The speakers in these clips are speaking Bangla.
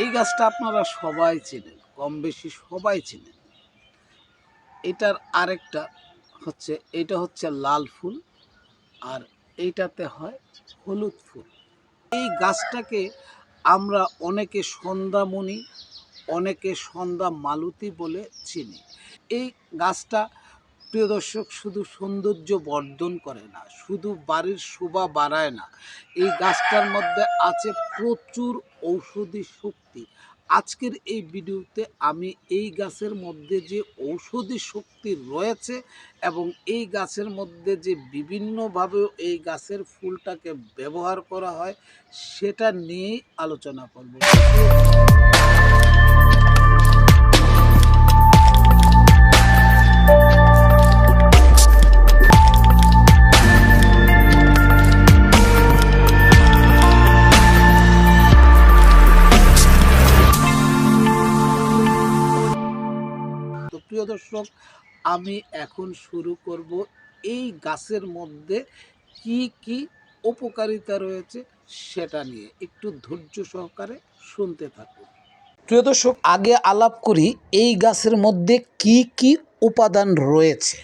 এই গাছটা আপনারা সবাই চেনেন কম বেশি সবাই চেনেন। এটার আরেকটা হচ্ছে, এটা হচ্ছে লাল ফুল আর এইটাতে হয় হলুদ ফুল। এই গাছটাকে আমরা অনেকে সন্ধ্যামণি অনেকে সন্ধ্যা মালতী বলে চিনি। এই গাছটা প্রিয় দর্শক, শুধু সৌন্দর্য বর্ধন করে না, শুধু বাড়ির শোভা বাড়ায় না, এই গাছটার মধ্যে আছে প্রচুর ঔষধি শক্তি। আজকের এই ভিডিওতে আমি এই গাছের মধ্যে যে ঔষধি শক্তি রয়েছে এবং এই গাছের মধ্যে যে বিভিন্নভাবে এই গাছের ফুলটাকে ব্যবহার করা হয়, সেটা নিয়েই আলোচনা করব। প্রিয় দর্শক, আমি এখন শুরু করব এই গাছের মধ্যে কি কি উপকারিতা রয়েছে সেটা নিয়ে। একটু ধৈর্য সহকারে শুনতে থাকুন। প্রিয় দর্শক, আগে আলাপ করি এই গাছের মধ্যে কি কি উপাদান রয়েছে।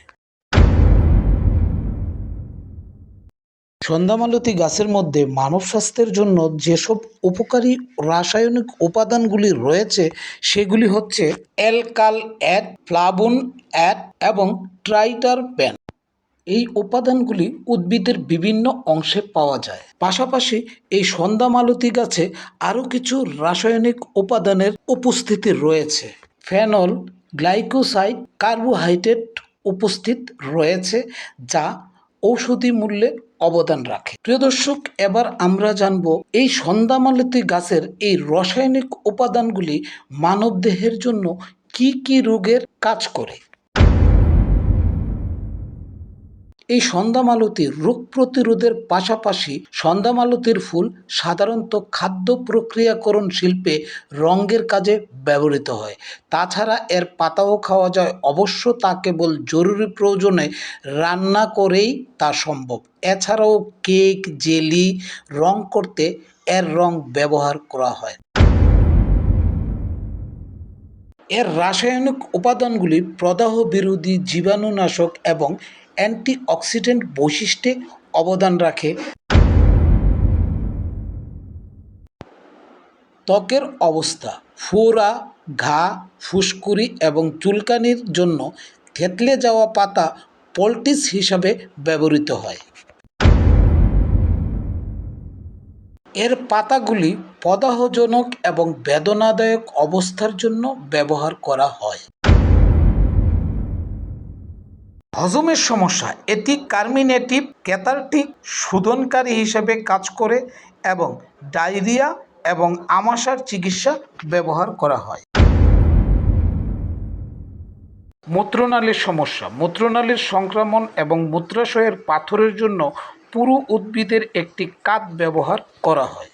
সন্ধ্যামালতী গাছের মধ্যে মানব স্বাস্থ্যের জন্য যেসব উপকারী রাসায়নিক উপাদানগুলি রয়েছে, সেগুলি হচ্ছে অ্যালকাল অ্যাড ফ্লাবুন অ্যাড এবং ট্রাইটার প্যান। এই উপাদানগুলি উদ্ভিদের বিভিন্ন অংশে পাওয়া যায়। পাশাপাশি এই সন্ধ্যামালতী গাছে আরও কিছু রাসায়নিক উপাদানের উপস্থিতি রয়েছে। ফেনল গ্লাইকোসাইড কার্বোহাইড্রেট উপস্থিত রয়েছে, যা ঔষধি মূল্যে অবদান রাখে। প্রিয় দর্শক, এবার আমরা জানব এই সন্ধ্যামালতী গাছের এই রাসায়নিক উপাদানগুলি মানবদেহের জন্য কি কি রোগের কাজ করে। এই সন্ধ্যামালতীর রোগ প্রতিরোধের পাশাপাশি সন্ধ্যামালতীর ফুল সাধারণত খাদ্য প্রক্রিয়াকরণ শিল্পে রঙের কাজে ব্যবহৃত হয়। তাছাড়া এর পাতাও খাওয়া যায়। অবশ্য তা কেবল জরুরি প্রয়োজনে রান্না করেই তা সম্ভব। এছাড়াও কেক, জেলি, রং করতে এর রং ব্যবহার করা হয়। এর রাসায়নিক উপাদানগুলি প্রদাহ বিরোধী জীবাণুনাশক এবং অ্যান্টিঅক্সিডেন্ট বৈশিষ্ট্যে অবদান রাখে। ত্বকের অবস্থা ফোড়া ঘা, ফুসকুড়ি এবং চুলকানির জন্য থেতলে যাওয়া পাতা পলটিস হিসাবে ব্যবহৃত হয়। এর পাতাগুলি প্রদাহজনক এবং বেদনাদায়ক অবস্থার জন্য ব্যবহার করা হয়। হজমের সমস্যা এটি কার্মিনেটিভ ক্যাথারটিক শোধনকারী হিসেবে কাজ করে এবং ডায়রিয়া এবং আমাশার চিকিৎসা ব্যবহার করা হয়। মূত্রনালীর সমস্যা, মূত্রনালীর সংক্রমণ এবং মূত্রাশয়ের পাথরের জন্য পুরু উদ্ভিদের একটি কাত ব্যবহার করা হয়।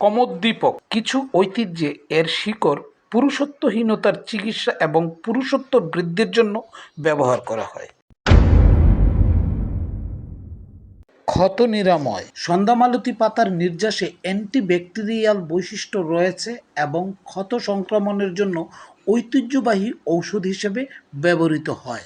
কমোদ্দীপক, কিছু ঐতিহ্যে এর শিকড় পুরুষত্বহীনতার চিকিৎসা এবং পুরুষত্ব বৃদ্ধির জন্য ব্যবহার করা হয়। ক্ষত নিরাময়। সন্ধ্যামালতী পাতার নির্যাসে অ্যান্টিব্যাকটেরিয়াল বৈশিষ্ট্য রয়েছে এবং ক্ষত সংক্রমণের জন্য ঐতিহ্যবাহী ঔষধ হিসেবে ব্যবহৃত হয়।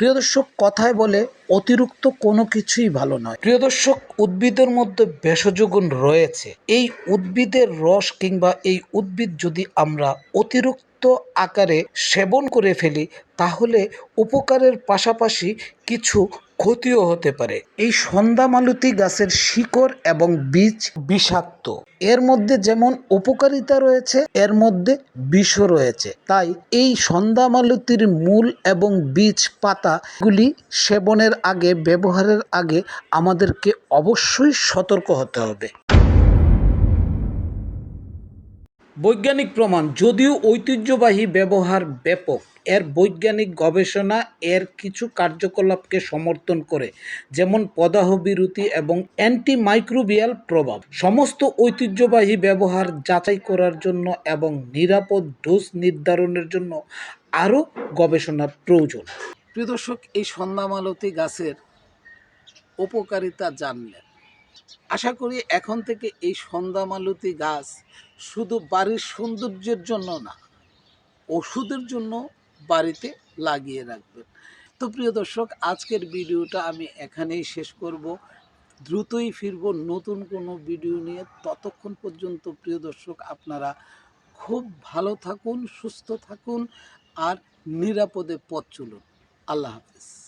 প্রিয় দর্শক, কথায় বলে অতিরিক্ত কোনো কিছুই ভালো নয়। প্রিয় দর্শক উদ্ভিদের মধ্যে ভেষজ গুণ রয়েছে। এই উদ্ভিদের রস কিংবা এই উদ্ভিদ যদি আমরা অতিরিক্ত আকারে সেবন করে ফেলি, তাহলে উপকারের পাশাপাশি কিছু ক্ষতিও হতে পারে। এই সন্ধ্যামালতী গাছের শিকড় এবং বীজ বিষাক্ত। এর মধ্যে যেমন উপকারিতা রয়েছে, এর মধ্যে বিষও রয়েছে। তাই এই সন্ধ্যামালতীর মূল এবং বীজ পাতাগুলি সেবনের আগে, ব্যবহারের আগে আমাদেরকে অবশ্যই সতর্ক হতে হবে। বৈজ্ঞানিক প্রমাণ যদিও ঐতিহ্যবাহী ব্যবহার ব্যাপক এর বৈজ্ঞানিক গবেষণা এর কিছু কার্যকলাপকে সমর্থন করে যেমন প্রদাহ বিরতি এবং অ্যান্টিমাইক্রোবিয়াল প্রভাব। সমস্ত ঐতিহ্যবাহী ব্যবহার যাচাই করার জন্য এবং নিরাপদ ডোজ নির্ধারণের জন্য আরও গবেষণার প্রয়োজন। প্রিয় দর্শক এই সন্ধ্যামালতী গাছের উপকারিতা জানলেন আশা করি এখন থেকে এই সন্ধ্যা মালতী গাছ শুধু বাড়ির সৌন্দর্যের জন্য না, ওষুধের জন্য বাড়িতে লাগিয়ে রাখবেন। তো প্রিয় দর্শক, আজকের ভিডিওটা আমি এখানেই শেষ করব। দ্রুতই ফিরব নতুন কোনো ভিডিও নিয়ে। ততক্ষণ পর্যন্ত প্রিয় দর্শক, আপনারা খুব ভালো থাকুন, সুস্থ থাকুন আর নিরাপদে পথ চলুন। আল্লাহ হাফিজ।